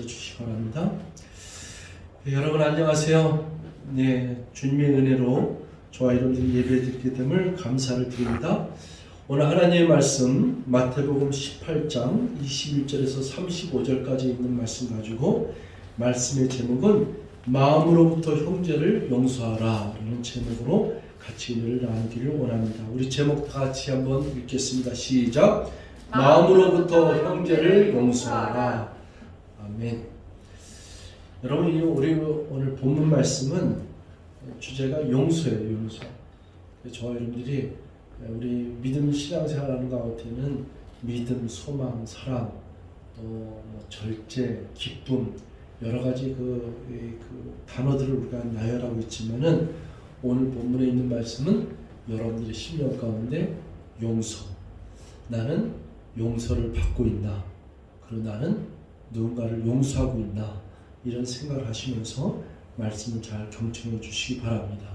앉아주시기 바랍니다. 네, 여러분 안녕하세요. 네, 주님의 은혜로 저와 여러분들이 예배드리게 됨을 감사를 드립니다. 오늘 하나님의 말씀 마태복음 18장 21절에서 35절까지 있는 말씀 가지고 말씀의 제목은 마음으로부터 형제를 용서하라 라는 제목으로 같이 은혜를 나누기를 원합니다. 우리 제목 다 같이 한번 읽겠습니다. 시작. 마음으로부터 형제를 용서하라. 아멘. 여러분, 이 우리 오늘 본문 말씀은 주제가 용서예요, 용서. 저와 여러분들이 우리 믿음 신앙생활하는 가운데는 믿음, 소망, 사랑, 또뭐 절제, 기쁨 여러 가지 그, 이, 그 단어들을 우리가 나열하고 있지만은 오늘 본문에 있는 말씀은 여러분들의 심령 가운데 용서. 나는 용서를 받고 있나? 그리고 나는 누군가를 용서하고 있나? 이런 생각을 하시면서 말씀을 잘 경청해 주시기 바랍니다.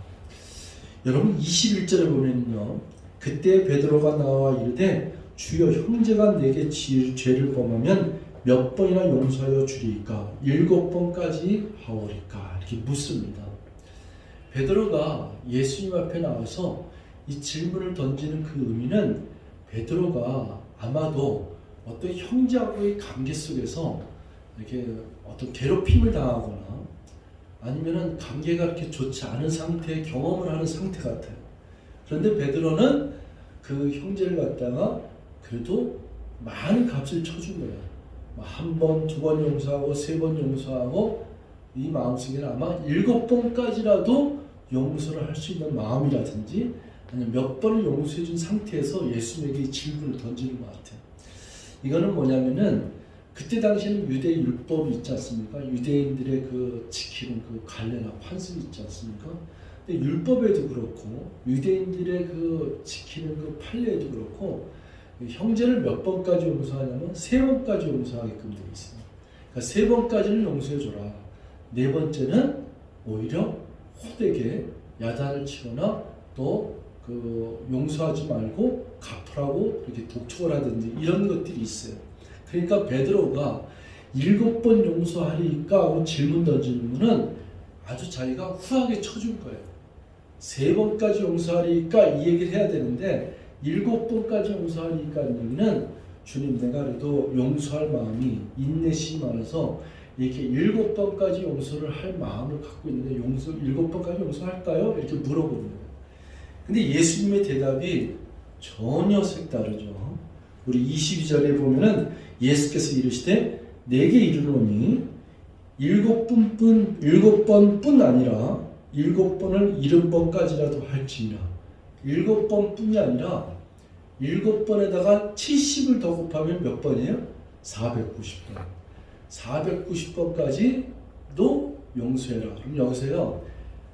여러분 21절에 보면요. 그때 베드로가 나와 이르되 주여 형제가 내게 지- 죄를 범하면 몇 번이나 용서하여 주리까? 일곱 번까지 하오리까? 이렇게 묻습니다. 베드로가 예수님 앞에 나와서 이 질문을 던지는 그 의미는 베드로가 아마도 어떤 형제하고의 관계 속에서 이렇게 어떤 괴롭힘을 당하거나 아니면은 관계가 그렇게 좋지 않은 상태의 경험을 하는 상태 같아요. 그런데 베드로는 그 형제를 갖다가 그래도 많은 값을 쳐준 거예요. 뭐한 번, 두 번 용서하고 세 번 용서하고 이 마음속에는 아마 일곱 번까지라도 용서를 할 수 있는 마음이라든지 아니면 몇 번을 용서해 준 상태에서 예수님에게 이 질문을 던지는 것 같아요. 이거는 뭐냐면은 그때 당시에는 유대 율법이 있지 않습니까? 유대인들의 그 지키는 그 관례나 환습이 있지 않습니까? 근데 율법에도 그렇고 유대인들의 그 지키는 그 판례에도 그렇고 형제를 몇 번까지 용서하냐면 세 번까지 용서하게끔 되어 있습니다. 그러니까 세 번까지는 용서해 줘라. 네 번째는 오히려 호되게 야단을 치거나 또 그 용서하지 말고 갚으라고 이렇게 독촉을 하든지 이런 것들이 있어요. 그러니까 베드로가 일곱 번 용서하리까 하고 질문 던지는 거는 아주 자기가 후하게 쳐준 거예요. 세 번까지 용서하리까 이 얘기를 해야 되는데 일곱 번까지 용서하리까 얘기는 주님 내가 그래도 용서할 마음이 인내심이 많아서 이렇게 일곱 번까지 용서를 할 마음을 갖고 있는데 용서 일곱 번까지 용서할까요? 이렇게 물어보는 거예요. 근데 예수님의 대답이 전혀 색다르죠. 우리 22절에 보면은 예수께서 이르시되 내게 이르노니 일곱 번뿐 일곱 번뿐 아니라 일곱 번을 일흔 번까지라도 할지니라 일곱 번뿐이 아니라 일곱 번에다가 70을 더 곱하면 몇 번이에요? 490번 490번까지도 용서해라 그럼 여기서요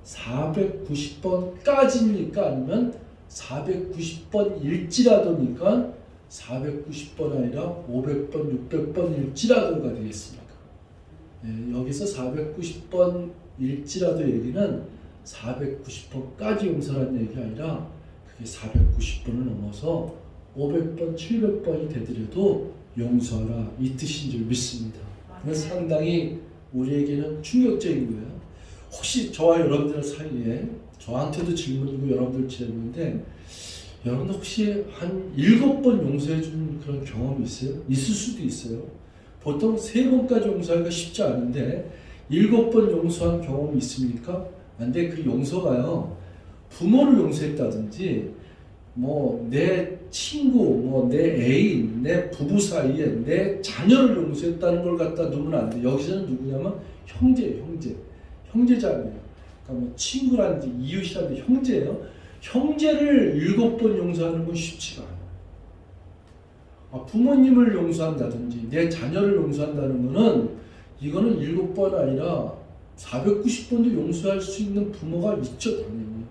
490번까지입니까 아니면 490번 일지라도니까 490번 아니라 500번, 600번 일지라도가 되겠습니까? 네, 여기서 490번 일지라도 얘기는 490번까지 용서라는 얘기 아니라 그게 490번을 넘어서 500번, 700번이 되더라도 용서하라 이 뜻인 줄 믿습니다. 그건 상당히 우리에게는 충격적인 거예요. 혹시 저와 여러분들 사이에 저한테도 질문이고 여러분들 질문인데 여러분 혹시 한 일곱 번 용서해 준 그런 경험이 있어요? 있을 수도 있어요. 보통 세 번까지 용서하기가 쉽지 않은데 일곱 번 용서한 경험이 있습니까? 근데 그 용서가요 부모를 용서했다든지 뭐 내 친구, 뭐 내 애인, 내 부부 사이에 내 자녀를 용서했다는 걸 갖다 놓으면 안 돼. 여기서는 누구냐면 형제예요, 형제. 형제자매예요. 뭐 친구라든지 이웃이라든지 형제예요. 형제를 일곱 번 용서하는 건 쉽지가 않아요. 아, 부모님을 용서한다든지 내 자녀를 용서한다는 거는 이거는 일곱 번 아니라 490번도 용서할 수 있는 부모가 있죠, 당연히.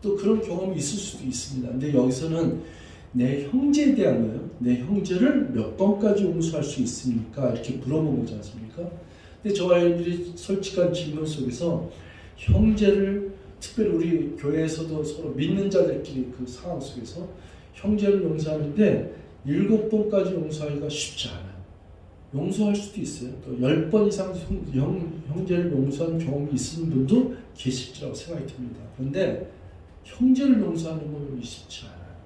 또 그런 경험이 있을 수도 있습니다. 근데 여기서는 내 형제에 대한 거예요. 내 형제를 몇 번까지 용서할 수 있습니까? 이렇게 물어본 거지 않습니까? 근데 저와 여러분들이 솔직한 질문 속에서 형제를 특별히 우리 교회에서도 서로 믿는 자들끼리 그 상황 속에서 형제를 용서하는데 일곱 번까지 용서하기가 쉽지 않아요. 용서할 수도 있어요. 또 열 번 이상 형, 형, 형제를 용서한 경험이 있으신 분도 계실지라고 생각이 듭니다. 그런데 형제를 용서하는 건 쉽지 않아요.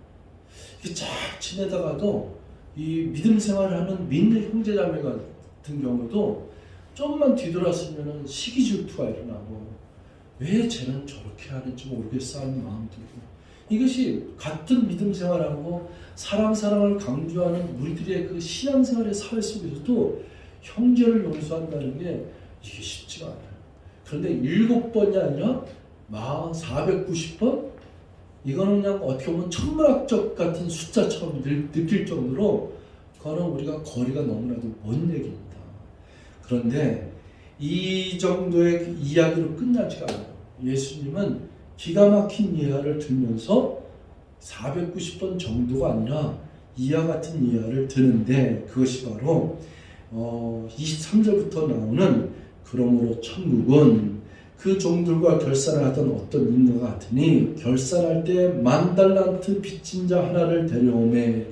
이게 쫙 지내다가도 이 믿음 생활을 하는 믿는 형제자매 같은 경우도 조금만 뒤돌았으면 시기 질투가 일어나고 왜 쟤는 저렇게 하는지 모르겠어 하는 마음 들고 이것이 같은 믿음 생활하고 사랑 사랑을 강조하는 우리들의 그 신앙 생활의 사회 속에서도 형제를 용서한다는 게 이게 쉽지가 않아요. 그런데 일곱 번이 아니라 마 490번 이거는 그냥 어떻게 보면 천문학적 같은 숫자처럼 느- 느낄 정도로 그거는 우리가 거리가 너무나도 먼 얘기입니다. 그런데 이 정도의 이야기로 끝나지가 않아요. 예수님은 기가 막힌 이하를 들면서 490번 정도가 아니라 이하 같은 이하를 드는데 그것이 바로 어, 23절부터 나오는 그러므로 천국은 그 종들과 결산을 하던 어떤 인과 같으니 결산할 때 만 달란트 빚진 자 하나를 데려오매.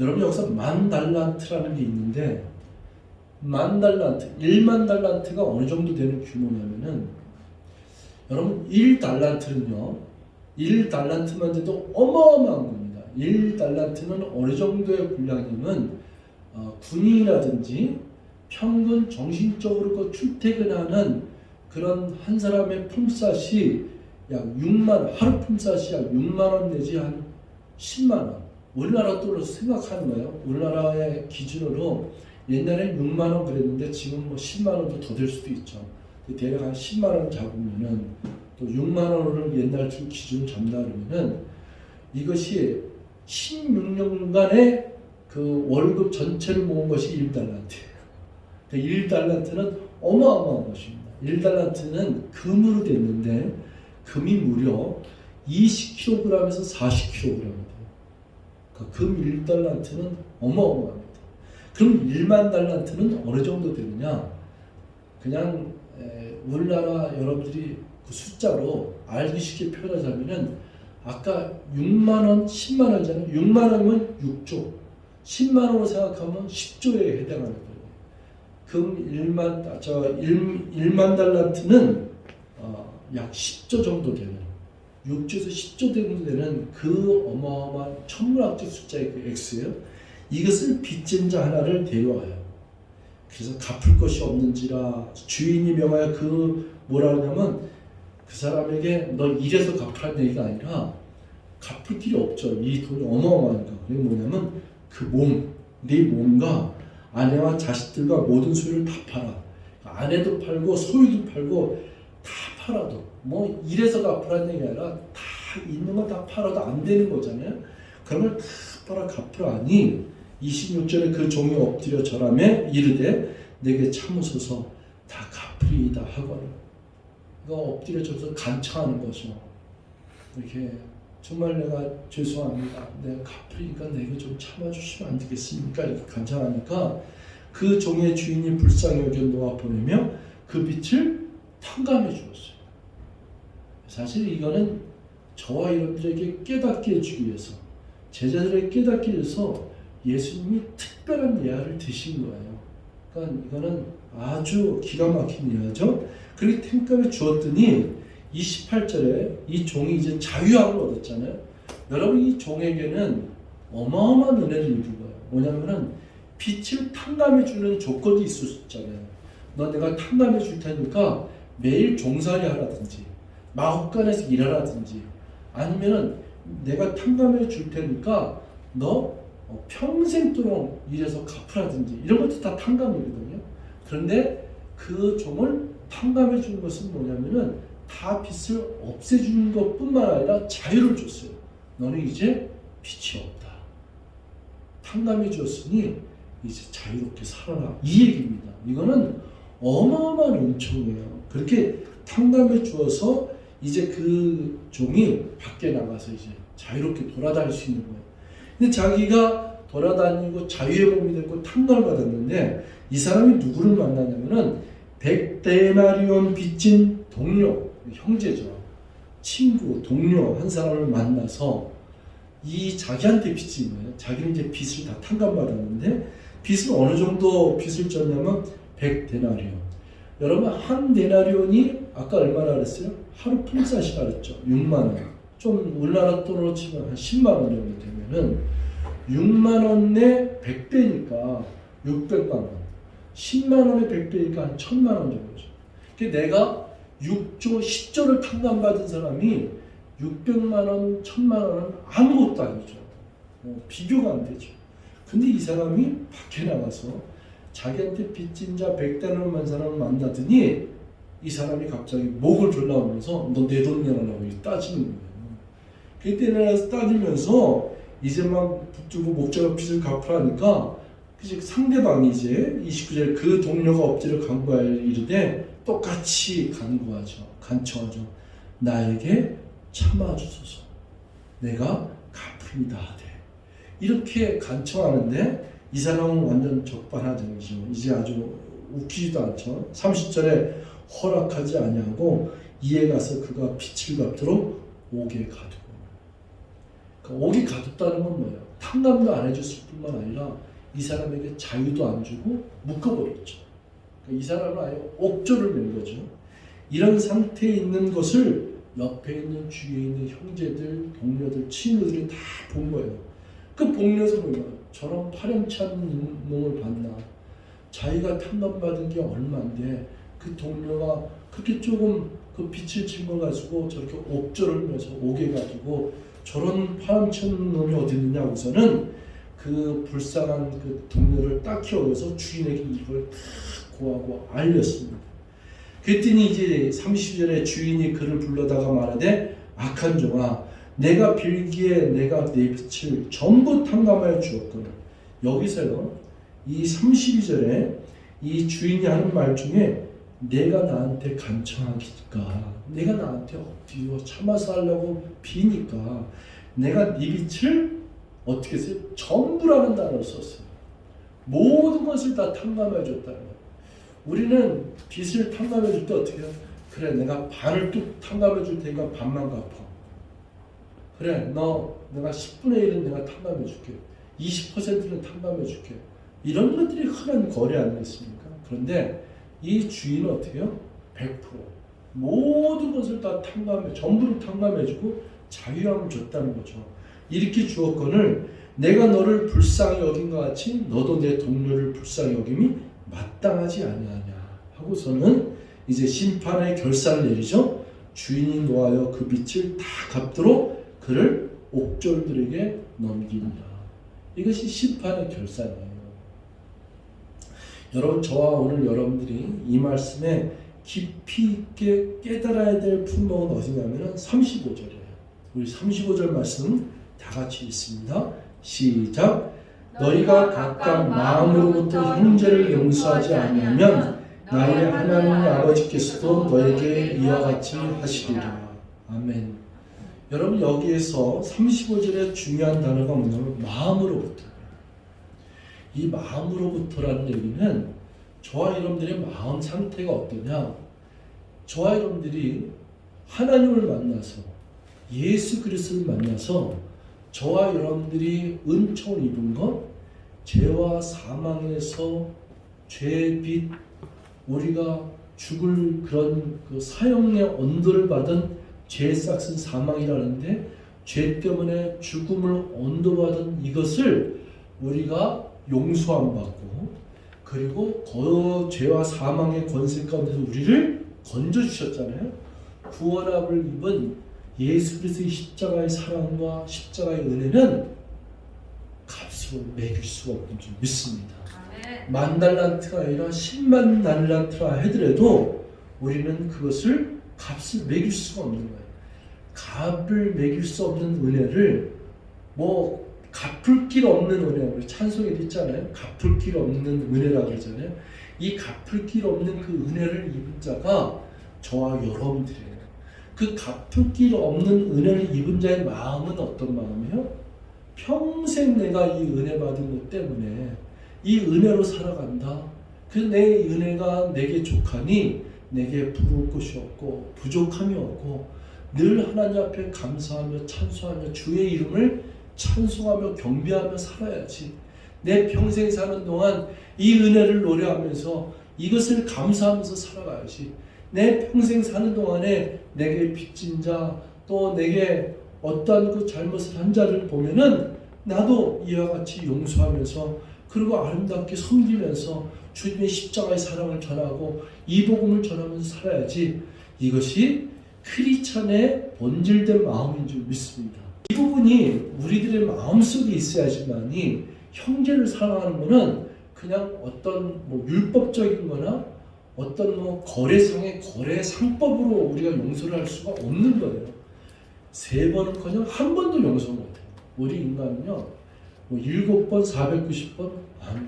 여러분 여기서 만 달란트라는 게 있는데 만 달란트, 1만 달란트가 어느 정도 되는 규모냐면은 여러분 1달란트는요 1달란트만 돼도 어마어마한 겁니다. 1달란트는 어느 정도의 분량이면 어, 군인이라든지 평균 정신적으로 그 출퇴근하는 그런 한 사람의 품삯이 약 6만 하루 품삯이 약 6만 원 내지 한 10만 원. 우리나라 돈으로 생각하는 거예요. 우리나라의 기준으로 옛날에 6만 원 그랬는데 지금 뭐 10만 원도 더 될 수도 있죠 대략 한 10만 원 잡으면은 또 6만 원을 옛날 주 기준 잡는다 그러면은 이것이 16년간의 그 월급 전체를 모은 것이 1달란트예요. 그러니까 1달란트는 어마어마한 것입니다. 1달란트는 금으로 됐는데 금이 무려 20kg에서 40kg이 돼요. 그러니까 금 1달란트는 어마어마합니다. 그럼 1만 달란트는 어느 정도 되느냐? 그냥 에, 우리나라 여러분들이 그 숫자로 알기 쉽게 표현하자면은 아까 6만 원, 10만 원이잖아요. 6만 원이면 6조, 10만 원으로 생각하면 10조에 해당하는 거예요. 금 1만 아, 저 1, 1만 달란트는 어, 약 10조 정도 되는 6조에서 10조 정도 되는 그 어마어마한 천문학적 숫자의 그 X예요. 이것을 빚진 자 하나를 데려와요. 그래서 갚을 것이 없는지라 주인이 명하여 그 뭐라 그러냐면 그 사람에게 너 이래서 갚으라는 얘기가 아니라 갚을 길이 없죠. 이 돈이 어마어마하니까. 그게 뭐냐면 그 몸, 네 몸과 아내와 자식들과 모든 소유를 다 팔아. 아내도 팔고 소유도 팔고 다 팔아도 뭐 이래서 갚으라는 얘기 아니라 다 있는 거다 팔아도 안 되는 거잖아요. 그러면 다 팔아 갚으라니 26절에 그 종이 엎드려 절하며 이르되 내게 참으소서 다 갚으리이다 하거늘 이거 엎드려 져서 간청하는 거죠. 이렇게 정말 내가 죄송합니다. 내가 갚으니까 내게 좀 참아주시면 안 되겠습니까? 이렇게 간청하니까 그 종의 주인이 불쌍히 여겨 놓아 보내며 그 빛을 탕감해 주었어요. 사실 이거는 저와 여러분들에게 깨닫게 해주기 위해서 제자들에게 깨닫게 해서 예수님이 특별한 예화를 드신 거예요. 그러니까 이거는 아주 기가 막힌 예화죠. 그렇게 탱감에 주었더니 28절에 이 종이 이제 자유함을 얻었잖아요. 여러분 이 종에게는 어마어마한 은혜를 입은 거예요. 뭐냐면은 빛을 탕감해 주는 조건이 있었잖아요. 너 내가 탕감해 줄 테니까 매일 종살이 하라든지 마법관에서 일하라든지 아니면은 내가 탕감해 줄 테니까 너 어, 평생도록 일해서 갚으라든지 이런 것도 다 탕감이거든요. 그런데 그 종을 탕감해 준 것은 뭐냐면은 다 빚을 없애주는 것뿐만 아니라 자유를 줬어요. 너는 이제 빚이 없다. 탕감해 주었으니 이제 자유롭게 살아라. 이 얘기입니다. 이거는 어마어마한 은총이에요. 그렇게 탕감해 주어서 이제 그 종이 밖에 나가서 이제 자유롭게 돌아다닐 수 있는 거예요. 근데 자기가 돌아다니고 자유의 몸이 됐고 탕감을 받았는데 이 사람이 누구를 만나냐면은 백데나리온 빚진 동료, 형제죠. 친구, 동료 한 사람을 만나서 이 자기한테 빚진 거예요. 자기는 이제 빚을 다 탕감받았는데 빚은 어느 정도 빚을 졌냐면 100데나리온. 여러분 한 데나리온이 아까 얼마나 그랬어요? 하루 품삯이라 그랬죠. 6만 원. 좀 우리나라 돈으로 치면 한 10만 원 정도 되면은 6만 원에 100배니까 600만 원. 10만 원에 100배니까 한 1000만 원 정도죠. 그 내가 6조, 10조를 탕감받은 사람이 600만 원, 1000만 원은 아무것도 아니죠. 어, 비교가 안 되죠. 근데 이 사람이 밖에 나가서 자기한테 빚진 자 100대는만 사람을 만나더니 이 사람이 갑자기 목을 졸라오면서 너 내돈 내놔라고 이렇게 따지는 거예요. 그때 내서 따지면서 이제 막 붙들고 목자가 빚을 갚으라니까 그지 상대방이 이제 29절 그 동료가 엎드려 간구하여 이르되 똑같이 간구하죠. 간청하죠. 나에게 참아주소서. 내가 갚으리다 하되 이렇게 간청하는데 이 사람은 완전 적반하장이죠. 이제 아주 웃기지도 않죠. 30절에 허락하지 아니하고 이에 가서 그가 빛을 갚도록 옥에 가두고 그러니까 옥에 가뒀다는 건 뭐예요? 탕감도 안 해줬을 뿐만 아니라 이 사람에게 자유도 안 주고 묶어버렸죠. 그러니까 이 사람은 아예 옥조를 낸 거죠. 이런 상태에 있는 것을 옆에 있는 주위에 있는 형제들, 동료들, 친구들이 다 본 거예요. 그 복려서 뭐야? 저런 파렴치한 놈을 봤나? 자기가 탕감받은 게 얼마인데 그 동료가 그렇게 조금 그 빛을 친 거 가지고 저렇게 옥조를 면서 오게 가지고 저런 파렴치한 놈이 어디 있느냐 하고서는 그 불쌍한 그 동료를 딱 키워서 주인에게 이걸 다 고하고 알렸습니다. 그랬더니 이제 30절에 주인이 그를 불러다가 말하되 악한 종아 내가 빌기에 내가 내 빛을 전부 탕감하여 주었거늘 여기서요 이 32절에 이 주인이 하는 말 중에 내가 나한테 간청하니까 내가 나한테 엎드려 참아서 하려고 비니까 내가 네 빛을 어떻게 써요? 전부라는 단어를 썼어요 모든 것을 다 탕감해 줬다는 거예요 우리는 빚을 탕감해 줄 때 어떻게 해요? 그래 내가 반을 뚝 탕감해 줄 테니까 반만 갚아 그래 너 내가 10분의 1은 내가 탕감해 줄게 20%는 탕감해 줄게 이런 것들이 흔한 거래 아니겠습니까? 그런데 이 주인은 어떻게 해요? 100% 모든 것을 다 탕감해 전부를 탕감해 주고 자유함을 줬다는 거죠 이렇게 주었건을 내가 너를 불쌍히 여긴 것 같이 너도 내 동료를 불쌍히 여김이 마땅하지 아니하냐 하고서는 이제 심판의 결산을 내리죠 주인이 노하여 그 빛을 다 갚도록 그를 옥졸들에게 넘기니라. 이것이 심판의 결산이에요. 여러분 저와 오늘 여러분들이 이 말씀에 깊이 있게 깨달아야 될 품목은 어디냐면은 35절이에요. 우리 35절 말씀 다 같이 읽습니다. 시작. 너희가 각각 마음으로부터 형제를 용서하지 아니하면 나의 하나님 아버지께서도 너에게 이와 같이 하시리라. 아멘. 여러분 여기에서 35절에 중요한 단어가 뭐냐면 마음으로부터. 이 마음으로부터라는 얘기는 저와 여러분들의 마음 상태가 어떠냐? 저와 여러분들이 하나님을 만나서 예수 그리스도를 만나서 저와 여러분들이 은총을 입은 것, 죄와 사망에서 죄빚 우리가 죽을 그런 그 사형의 언도를 받은 죄 싹슨 사망이라는데 죄 때문에 죽음을 언도받은 이것을 우리가 용서함 받고 그리고 그 죄와 사망의 권세 가운데서 우리를 건져 주셨잖아요. 구원함을 입은 예수 그리스도의 십자가의 사랑과 십자가의 은혜는 값으로 매길 수가 없는 줄 믿습니다. 만 달란트가 아니라 10만 달란트라 하더라도 우리는 그것을 값을 매길 수가 없는 거예요. 값을 매길 수 없는 은혜를 뭐 갚을 길 없는 은혜 우리 찬송에도 있잖아요. 갚을 길 없는 은혜라고 그러잖아요. 이 갚을 길 없는 그 은혜를 입은 자가 저와 여러분들이에요. 그 갚을 길 없는 은혜를 입은 자의 마음은 어떤 마음이에요? 평생 내가 이 은혜 받은 것 때문에 이 은혜로 살아간다. 그 내 은혜가 내게 족하니 내게 부러울 것이 없고 부족함이 없고 늘 하나님 앞에 감사하며 찬송하며 주의 이름을 찬송하며 경배하며 살아야지. 내 평생 사는 동안 이 은혜를 노래하면서 이것을 감사하면서 살아가야지. 내 평생 사는 동안에 내게 빚진 자, 또 내게 어떠한 그 잘못을 한 자를 보면은 나도 이와 같이 용서하면서 그리고 아름답게 섬기면서 주님의 십자가의 사랑을 전하고 이 복음을 전하면서 살아야지. 이것이 크리스천의 본질된 마음인 줄 믿습니다. 이 부분이 우리들의 마음속에 있어야지만이 형제를 사랑하는 것은 그냥 어떤 뭐 율법적인 거나 어떤 뭐 거래상의 거래 상법으로 우리가 용서를 할 수가 없는 거예요. 세 번은커녕 한 번도 용서 못해요. 우리 인간은요, 뭐 일곱 번, 490번, 아니,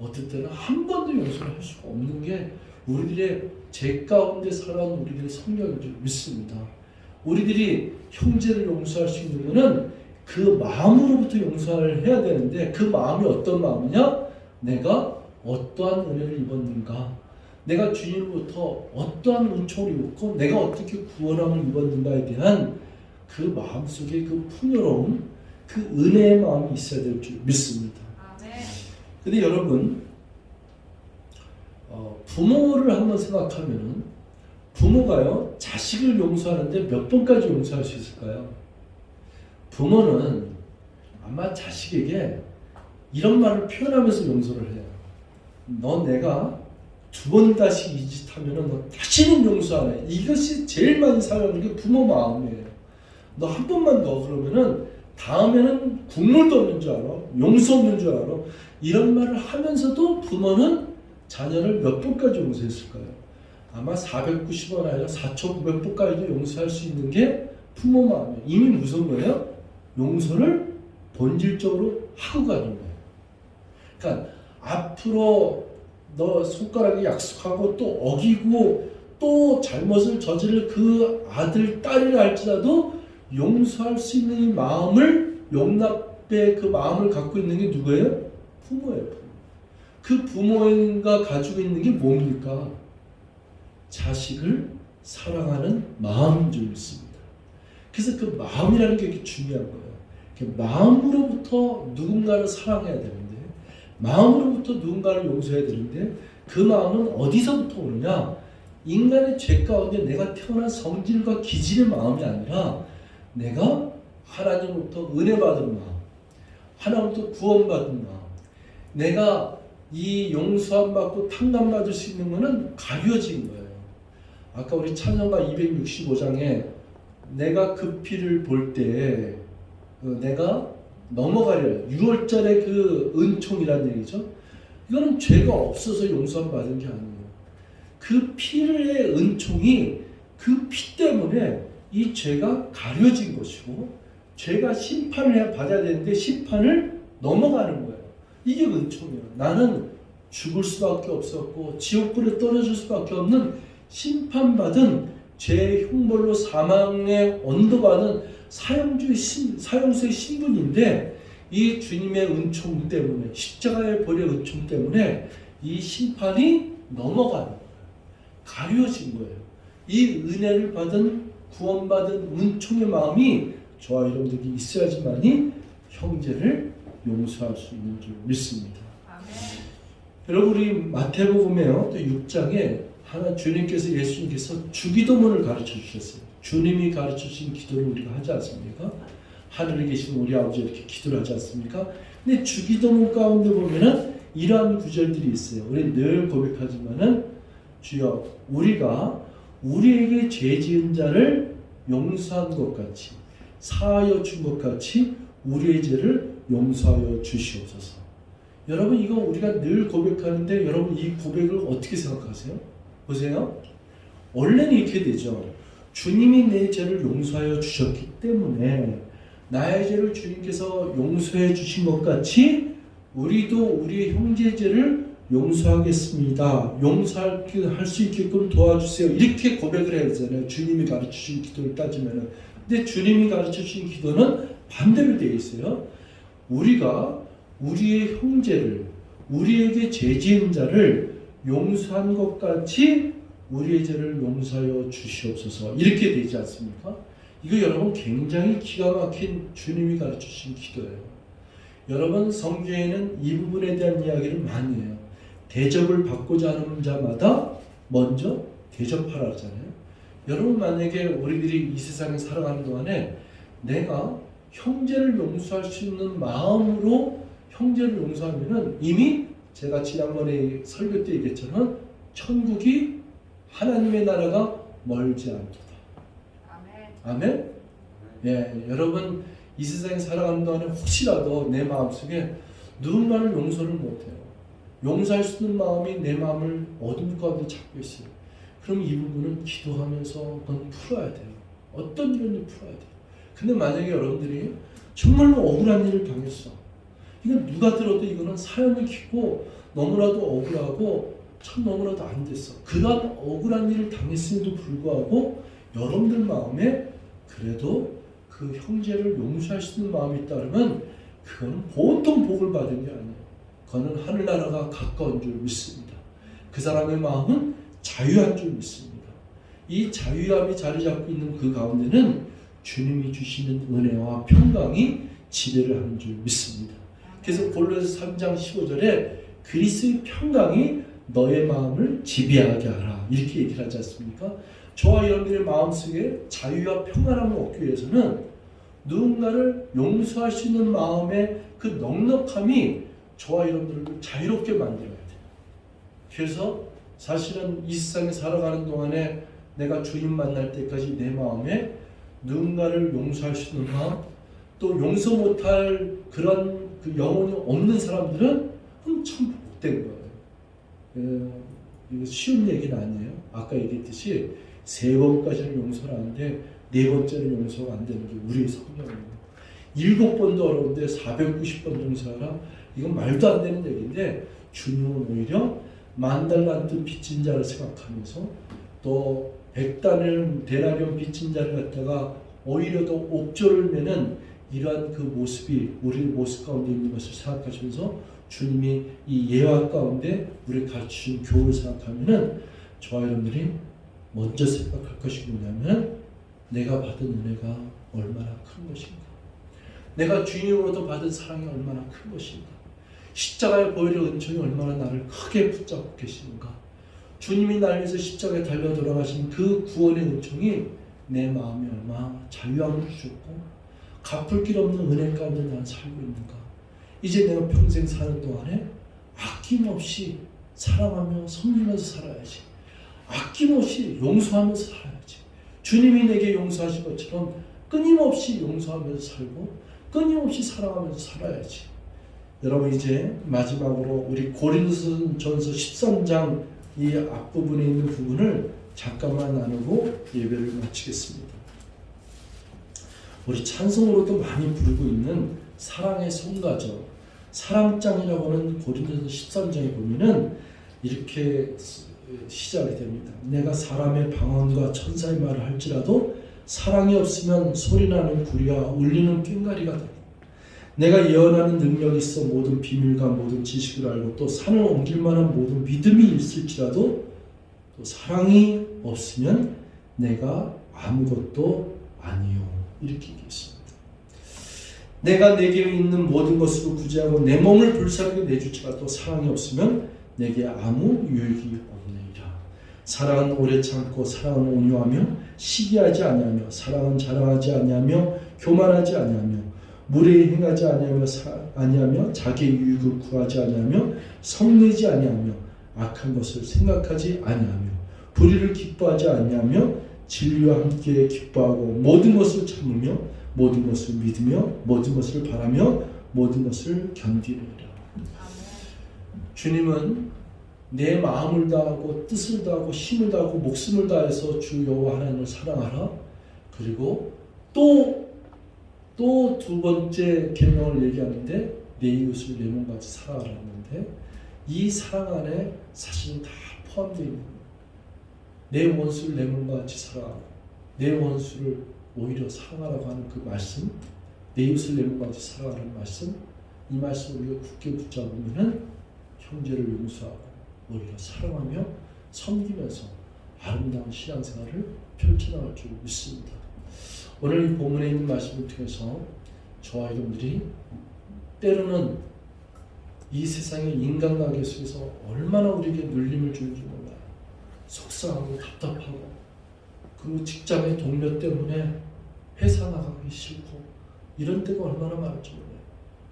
어떨 때는 한 번도 용서를 할 수가 없는 게 우리들의 죄 가운데 살아온 우리들의 성격인 줄 믿습니다. 우리들이 형제를 용서할 수 있는 것은 그 마음으로부터 용서를 해야 되는데 그 마음이 어떤 마음이냐? 내가 어떠한 은혜를 입었는가? 내가 주님으로부터 어떠한 은총을 입었고 내가 어떻게 구원함을 입었는가에 대한 그 마음속에 그 풍요로움, 그 은혜의 마음이 있어야 될 줄 믿습니다. 아멘. 근데 여러분 어, 부모를 한번 생각하면은 부모가요 자식을 용서하는데 몇 번까지 용서할 수 있을까요? 부모는 아마 자식에게 이런 말을 표현하면서 용서를 해요. 너 내가 두 번 다시 이 짓 하면은 너 다시는 용서 안 해. 이것이 제일 많이 사용하는 게 부모 마음이에요. 너 한 번만 더 그러면은 다음에는 국물도 없는 줄 알아. 용서 없는 줄 알아. 이런 말을 하면서도 부모는 자녀를 몇 번까지 용서했을까요? 아마 490원 아니라 4,900번까지도 용서할 수 있는 게 부모 마음이에요. 이미 무슨 거예요? 용서를 본질적으로 하고 가는 거예요. 그러니까 앞으로 너 손가락에 약속하고 또 어기고 또 잘못을 저지를 그 아들, 딸이라 할지라도 용서할 수 있는 이 마음을 용납의 그 마음을 갖고 있는 게 누구예요? 부모예요. 부모. 그 부모가 가지고 있는 게 뭡니까? 자식을 사랑하는 마음인 줄 믿습니다. 그래서 그 마음이라는 게 중요한 거예요. 마음으로부터 누군가를 사랑해야 되는데, 마음으로부터 누군가를 용서해야 되는데, 그 마음은 어디서부터 오느냐? 인간의 죄 가운데 내가 태어난 성질과 기질의 마음이 아니라, 내가 하나님으로부터 은혜 받은 마음, 하나님부터 구원받은 마음, 내가 이 용서함 받고 탕감 받을 수 있는 것은 가려진 거예요. 아까 우리 찬양가 265장에 내가 그 피를 볼 때 내가 넘어가려 6월절의 그 은총이라는 얘기죠. 이거는 죄가 없어서 용서함 받은 게 아니에요. 그 피의 은총이 그 피 때문에 이 죄가 가려진 것이고 죄가 심판을 받아야 되는데 심판을 넘어가는 거예요. 이게 은총이에요. 나는 죽을 수밖에 없었고 지옥불에 떨어질 수밖에 없는 심판받은 죄의 언도받은 사형주의 신, 사형수의 신분인데 이 주님의 은총 때문에 십자가의 벌의 은총 때문에 이 심판이 거예요. 가려진 거예요. 이 은혜를 받은 구원받은 은총의 마음이 저와 여러분들이 있어야지만이 형제를 용서할 수 있는 줄 믿습니다. 여러분 우리 마태복음에요 또 6장에 하나 주님께서 예수님께서 주기도문을 가르쳐 주셨어요. 주님이 가르쳐 주신 기도를 우리가 하지 않습니까? 하늘에 계신 우리 아버지 이렇게 기도를 하지 않습니까? 근데 주기도문 가운데 보면은 이러한 구절들이 있어요. 우리 늘 고백하지만은 주여 우리가 우리에게 죄 지은 자를 용서한 것 같이 사하여 준 것 같이 우리의 죄를 용서하여 주시옵소서. 여러분 이거 우리가 늘 고백하는데 여러분 이 고백을 어떻게 생각하세요? 보세요. 원래는 이렇게 되죠. 주님이 내 죄를 용서하여 주셨기 때문에 나의 죄를 주님께서 용서해 주신 것 같이 우리도 우리의 형제 죄를 용서하겠습니다. 용서할 수 있게끔 도와주세요. 이렇게 고백을 해야 되잖아요. 주님이 가르쳐 주신 기도를 따지면은. 근데 주님이 가르쳐 주신 기도는 반대로 되어 있어요. 우리가 우리의 형제를 우리에게 죄 지은 자를 용서한 것 같이 우리의 죄를 용서하여 주시옵소서 이렇게 되지 않습니까? 이거 여러분 굉장히 기가 막힌 주님이 가르쳐 주신 기도예요. 여러분 성경에는 이 부분에 대한 이야기를 많이 해요. 대접을 받고자 하는 자마다 먼저 대접하라 하잖아요. 여러분 만약에 우리들이 이 세상에 살아가는 동안에 내가 형제를 용서할 수 있는 마음으로 형제를 용서하면은 이미 제가 지난번에 설교 때 얘기했잖아. 천국이 하나님의 나라가 멀지 않도다. 아멘. 아멘. 예, 여러분 이 세상에 살아가는 동안에 혹시라도 내 마음속에 누군가를 용서를 못해요. 용서할 수 있는 마음이 내 마음을 어둠 가운데 잡고 있어요. 그럼 이 부분은 기도하면서 그건 풀어야 돼요. 어떤 일인지 풀어야 돼요. 근데 만약에 여러분들이 정말로 억울한 일을 당했어. 이건 누가 들어도 이거는 사연이 깊고 너무나도 억울하고 참 너무나도 안 됐어. 그런 억울한 일을 당했음에도 불구하고 여러분들 마음에 그래도 그 형제를 용서할 수 있는 마음이 있다 그러면 그거는 보통 복을 받은 게 아니에요. 그거는 하늘나라가 가까운 줄 믿습니다. 그 사람의 마음은 자유한 줄 믿습니다. 이 자유함이 자리 잡고 있는 그 가운데는 주님이 주시는 은혜와 평강이 지배를 하는 줄 믿습니다. 그래서 골로새 3장 15절에 그리스의 평강이 너의 마음을 지배하게 하라 이렇게 얘기를 하지 않습니까? 저와 여러분들의 마음속에 자유와 평안함을 얻기 위해서는 누군가를 용서할 수 있는 마음의 그 넉넉함이 저와 여러분들을 자유롭게 만들어야 돼요. 그래서 사실은 이 세상에 살아가는 동안에 내가 주님 만날 때까지 내 마음에 누군가를 용서할 수 있는 마음, 또 용서 못할 그런 그 영혼이 없는 사람들은 참 복된 거예요. 어, 이거 쉬운 얘기는 아니에요. 아까 얘기했듯이 세 번까지는 용서를 하는데 네 번째는 용서가 안 되는 게 우리의 성령이에요. 일곱 번도 어려운데 490번 용서하라? 이건 말도 안 되는 얘기인데 주님은 오히려 만 달란트 빚진 자를 생각하면서 또 백단을 대나리온 빚진 자를 갖다가 오히려 더 옥조를 매는 이러한 그 모습이 우리 모습 가운데 있는 것을 생각하시면서 주님이 이 예화 가운데 우리 가르치신 교훈을 생각하면은 저와 여러분들이 먼저 생각할 것이 뭐냐면 내가 받은 은혜가 얼마나 큰 것인가. 내가 주님으로부터 받은 사랑이 얼마나 큰 것인가. 십자가의 보혈의 은총이 얼마나 나를 크게 붙잡고 계시는가. 주님이 나를 위해서 십자가에 달려 돌아가신 그 구원의 은총이 내 마음에 얼마나 자유함을 주셨고 갚을 길 없는 은혜 가운데 난 살고 있는가? 이제 내가 평생 사는 동안에 아낌없이 사랑하며 섬기면서 살아야지. 아낌없이 용서하면서 살아야지. 주님이 내게 용서하신 것처럼 끊임없이 용서하면서 살고 끊임없이 사랑하면서 살아야지. 여러분 이제 마지막으로 우리 고린도전서 13장 이 앞부분에 있는 부분을 잠깐만 나누고 예배를 마치겠습니다. 우리 찬송으로도 많이 부르고 있는 사랑의 성가죠. 사랑장이라고 하는 고린도서 13장에 보면은 이렇게 시작이 됩니다. 내가 사람의 방언과 천사의 말을 할지라도 사랑이 없으면 소리나는 구리와 울리는 꽹가리가 다 내가 예언하는 능력이 있어 모든 비밀과 모든 지식을 알고 또 산을 옮길 만한 모든 믿음이 있을지라도 또 사랑이 없으면 내가 아무것도 아니요 이렇게 얘기했습니다. 내가 내게 있는 모든 것으로 구제하고 내 몸을 불사르게 내주치라도 사랑이 없으면 내게 아무 유익이 없느니라. 사랑은 오래 참고 사랑은 온유하며 시기하지 아니하며 사랑은 자랑하지 아니하며 교만하지 아니하며 무례히 행하지 아니하며 사, 아니하며 자기 유익을 구하지 아니하며 성내지 아니하며 악한 것을 생각하지 아니하며 불의를 기뻐하지 아니하며 진리와 함께 기뻐하고 모든 것을 참으며 모든 것을 믿으며 모든 것을 바라며 모든 것을 견디느니라. 주님은 내 마음을 다하고 뜻을 다하고 힘을 다하고 목숨을 다해서 주 여호와 하나님을 사랑하라. 그리고 또 또 두 번째 계명을 얘기하는데 내 이웃을 내 몸같이 사랑하라는데 이 사랑 안에 사실은 다 포함되어 있는 거예요. 내 원수를 내 몸같이 사랑하고 내 원수를 오히려 사랑하라고 하는 그 말씀, 내 이웃을 내 몸같이 사랑하는 말씀, 이 말씀을 우리가 굳게 붙잡으면은 형제를 용서하고 오히려 사랑하며 섬기면서 아름다운 신앙생활을 펼쳐나갈 줄 믿습니다. 오늘 이 본문에 있는 말씀을 통해서 저와 여러분들이 때로는 이 세상의 인간관계 속에서 얼마나 우리에게 눌림을 주는지 몰라요. 속상하고 답답하고 그 직장의 동료 때문에 회사 나가기 싫고 이런 때가 얼마나 많을지 몰라요.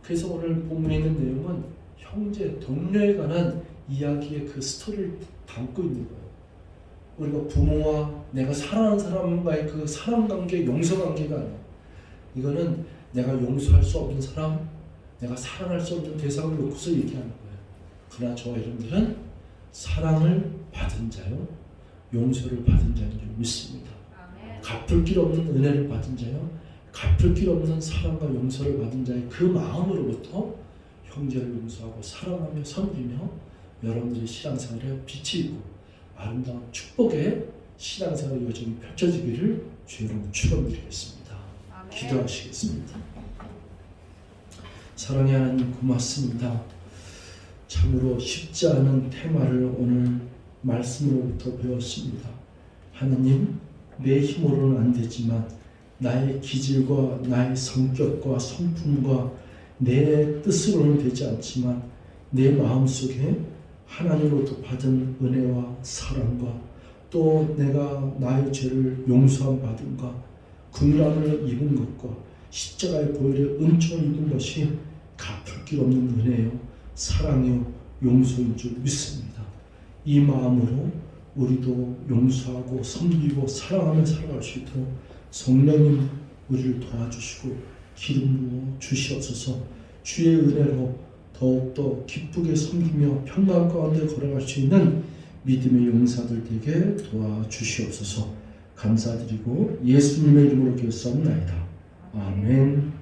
그래서 오늘 본문에 있는 내용은 형제, 동료에 관한 이야기의 그 스토리를 담고 있는 거예요. 우리가 부모와 내가 사랑하는 사람과의 그 사랑 관계, 용서 관계가 아니야. 이거는 내가 용서할 수 없는 사람, 내가 사랑할 수 없는 대상을 놓고서 얘기하는 거예요. 그러나 저와 여러분들은 사랑을 받은 자요, 용서를 받은 자인 줄 믿습니다. 갚을 길 없는 은혜를 받은 자요, 갚을 길 없는 사랑과 용서를 받은 자의 그 마음으로부터 형제를 용서하고 사랑하며 섬기며 여러분들의 신앙생활에 빛이 있고 아름다운 축복의 신앙생활 여정이 펼쳐지기를 이름 축원드리겠습니다. 기도하시겠습니다. 사랑의 하나님 고맙습니다. 참으로 쉽지 않은 테마를 오늘 말씀으로부터 배웠습니다. 하나님, 내 힘으로는 안 되지만 나의 기질과 나의 성격과 성품과 내 뜻으로는 되지 않지만 내 마음속에 하나님으로부터 받은 은혜와 사랑과 또 내가 나의 죄를 용서함 받은가 궁란을 입은 것과 십자가의 보혈의 은총을 입은 것이 갚을 길 없는 은혜요 사랑이요 용서인 줄 믿습니다. 이 마음으로 우리도 용서하고 섬기고 사랑하며 살아갈 수 있도록 성령님 우리를 도와주시고 기름 부어 주시옵소서 주의 은혜로 더욱더 기쁘게 섬기며 평강 가운데 걸어갈 수 있는 믿음의 용사들 되게 도와주시옵소서 감사드리고 예수님의 이름으로 기도합나이다. 아멘.